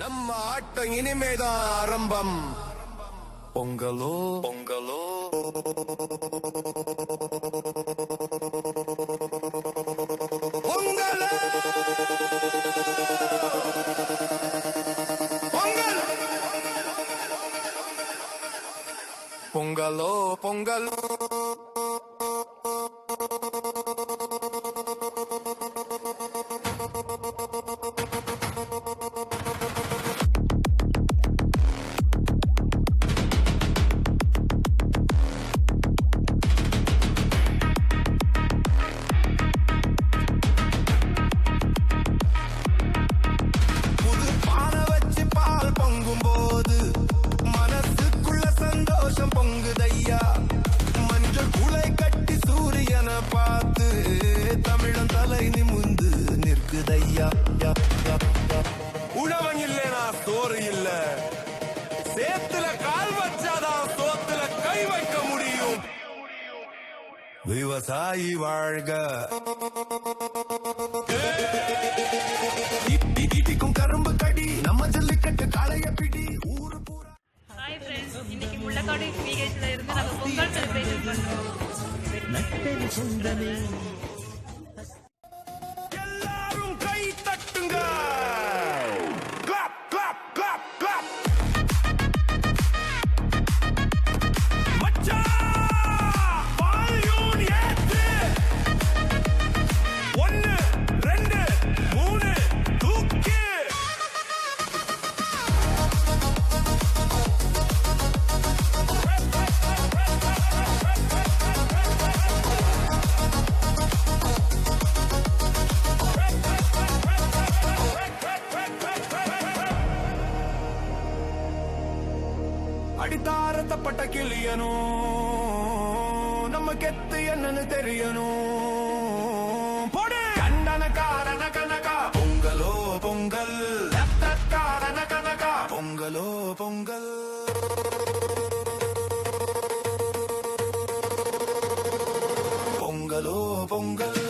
நம்ம ஆட்டம் இனிமேதான் ஆரம்பம். பொங்கலோ? பொங்கலோ? பொங்கலோ? பொங்கல்? உழவன் இல்லைனா சோறு இல்ல. சேத்துல கால் வச்சாதான் சோத்துல கை வைக்க முடியும். விவசாயி வாழ்க. இட்டி இட்டிக்கும் கரும்பு கடி நம்ம ஜல்லிக்கட்டு காளைய பிடி ஊரு பூரா. ஹாய் ஃப்ரெண்ட்ஸ் இன்னைக்கு முள்ளக்காடு விஹெச்ல இருந்து நம்ம பொங்கல் செலிப்ரேஷன் பண்றோம். அடித்தாரத்தப்பட்ட நம்ம கெத்து என்னன்னு தெரியணும். போடு. கண்டன காரண கனகா பொங்கலோ பொங்கல். காரண கனகா பொங்கலோ பொங்கல். பொங்கலோ Pongal.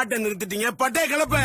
பாட்டை நிறுத்திட்டீங்க பட்டே கிளப்ப.